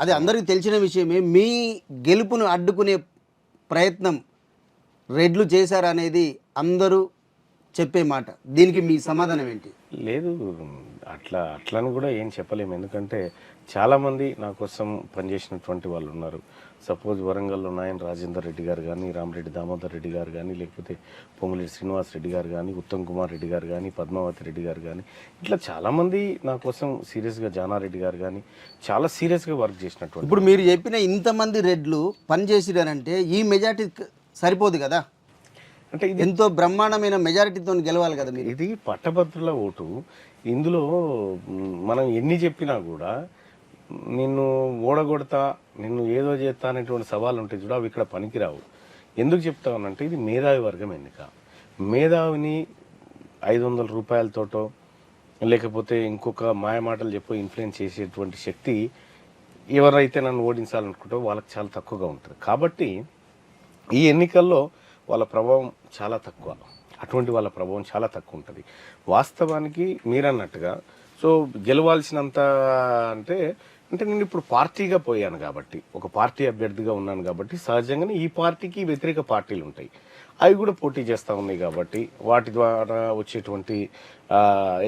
అది అందరికీ తెలిసిన విషయమే. మీ గెలుపును అడ్డుకునే ప్రయత్నం రెడ్లు చేశారనేది అందరూ చెప్పే మాట. దీనికి మీ సమాధానం ఏంటి? లేదు. అట్లా అట్లని కూడా ఏం చెప్పలేము. ఎందుకంటే చాలామంది నా కోసం పనిచేసినటువంటి వాళ్ళు ఉన్నారు. సపోజ్ వరంగల్లో నాయన్ రాజేందర్ రెడ్డి గారు కానీ రామరెడ్డి దామోదర్ రెడ్డి గారు కానీ లేకపోతే పొంగులేటి శ్రీనివాస్ రెడ్డి గారు కానీ ఉత్తమ్ కుమార్ రెడ్డి గారు కానీ పద్మావతి రెడ్డి గారు కానీ ఇట్లా చాలామంది నా కోసం సీరియస్గా జానారెడ్డి గారు కానీ చాలా సీరియస్గా వర్క్ చేసినట్టు ఇప్పుడు మీరు చెప్పిన ఇంతమంది రెడ్లు పనిచేసిరనంటే ఈ మెజార్టీ సరిపోదు కదా? అంటే ఇది ఎంతో బ్రహ్మాండమైన మెజారిటీతో గెలవాలి కదా మీరు. ఇది పట్టభద్రుల ఓటు. ఇందులో మనం ఎన్ని చెప్పినా కూడా నిన్ను ఓడగొడతా నిన్ను ఏదో చేస్తా అనేటువంటి సవాళ్ళు ఉంటాయి చూడ అవి ఇక్కడ పనికిరావు. ఎందుకు చెప్తామనంటే ఇది మేధావి వర్గం ఎన్నిక. మేధావిని ఐదు వందల రూపాయలతోటో లేకపోతే ఇంకొక మాయమాటలు చెప్పి ఇన్ఫ్లుయెన్స్ చేసేటువంటి శక్తి ఎవరైతే నన్ను ఓడించాలనుకుంటో వాళ్ళకి చాలా తక్కువగా ఉంటుంది. కాబట్టి ఈ ఎన్నికల్లో వాళ్ళ ప్రభావం చాలా తక్కువ. అటువంటి వాళ్ళ ప్రభావం చాలా తక్కువ ఉంటుంది. వాస్తవానికి మీరన్నట్టుగా సో గెలవాల్సినంత అంటే అంటే నేను ఇప్పుడు పార్టీగా పోయాను కాబట్టి ఒక పార్టీ అభ్యర్థిగా ఉన్నాను కాబట్టి సహజంగానే ఈ పార్టీకి వ్యతిరేక పార్టీలు ఉంటాయి. అవి కూడా పోటీ చేస్తూ ఉన్నాయి కాబట్టి వాటి ద్వారా వచ్చేటువంటి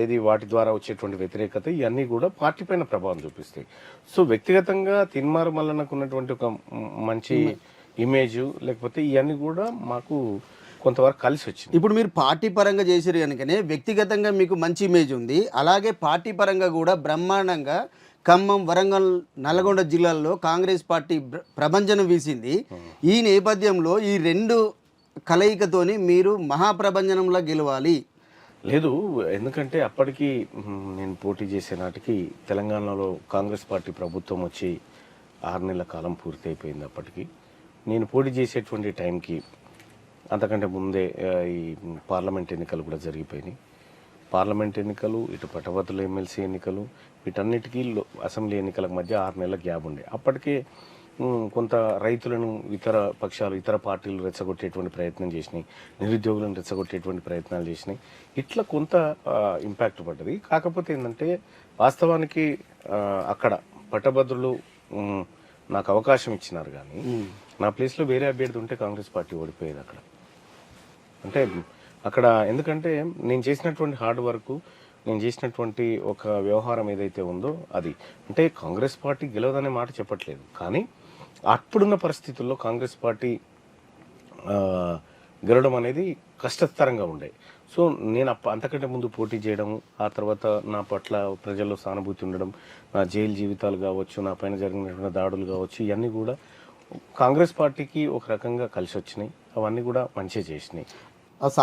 ఏది వాటి ద్వారా వచ్చేటువంటి వ్యతిరేకత ఇవన్నీ కూడా పార్టీ పైన ప్రభావం చూపిస్తాయి. సో వ్యక్తిగతంగా తిన్మార్ మల్లన్నకు ఉన్నటువంటి ఒక మంచి ఇమేజ్ లేకపోతే ఇవన్నీ కూడా మాకు కొంతవరకు కలిసి వచ్చింది. ఇప్పుడు మీరు పార్టీ పరంగా చేసారు కనుకనే వ్యక్తిగతంగా మీకు మంచి ఇమేజ్ ఉంది. అలాగే పార్టీ పరంగా కూడా బ్రహ్మాండంగా ఖమ్మం వరంగల్ నల్గొండ జిల్లాల్లో కాంగ్రెస్ పార్టీ ప్ర- ప్రభంజనం వీసింది. ఈ నేపథ్యంలో ఈ రెండు కలయికతోని మీరు మహాప్రభంజనంలో గెలవాలి. లేదు ఎందుకంటే అప్పటికి నేను పోటీ చేసే నాటికి తెలంగాణలో కాంగ్రెస్ పార్టీ ప్రభుత్వం వచ్చి ఆరు నెలల కాలం పూర్తి అయిపోయింది అప్పటికి. నేను పోటీ చేసేటువంటి టైంకి అంతకంటే ముందే ఈ పార్లమెంట్ ఎన్నికలు కూడా జరిగిపోయినాయి. పార్లమెంట్ ఎన్నికలు ఇటు పట్టభద్రుల ఎమ్మెల్సీ ఎన్నికలు వీటన్నిటికీ అసెంబ్లీ ఎన్నికల మధ్య ఆరు నెలల గ్యాప్ ఉండే. అప్పటికే కొంత రైతులను ఇతర పక్షాలు ఇతర పార్టీలు రెచ్చగొట్టేటువంటి ప్రయత్నం చేసినాయి. నిరుద్యోగులను రెచ్చగొట్టేటువంటి ప్రయత్నాలు చేసినాయి. ఇట్లా కొంత ఇంపాక్ట్ పడ్డది. కాకపోతే ఏంటంటే వాస్తవానికి అక్కడ పట్టభద్రులు నాకు అవకాశం ఇచ్చినారు కానీ నా ప్లేస్లో వేరే అభ్యర్థి ఉంటే కాంగ్రెస్ పార్టీ ఓడిపోయేది అక్కడ. అంటే అక్కడ ఎందుకంటే నేను చేసినటువంటి హార్డ్ వర్క్ నేను చేసినటువంటి ఒక వ్యవహారం ఏదైతే ఉందో అది. అంటే కాంగ్రెస్ పార్టీ గెలవదనే మాట చెప్పట్లేదు. కానీ అప్పుడున్న పరిస్థితుల్లో కాంగ్రెస్ పార్టీ గెలవడం అనేది కష్టతరంగా ఉండే. సో నేను అప్ప అంతకంటే ముందు పోటీ చేయడం ఆ తర్వాత నా పట్ల ప్రజల్లో సానుభూతి ఉండడం నా జైలు జీవితాలు కావచ్చు నా పైన జరిగినటువంటి దాడులు కావచ్చు ఇవన్నీ కూడా కాంగ్రెస్ పార్టీకి ఒక రకంగా కలిసి వచ్చినాయి అవన్నీ కూడా మంచిగా చేసినాయి.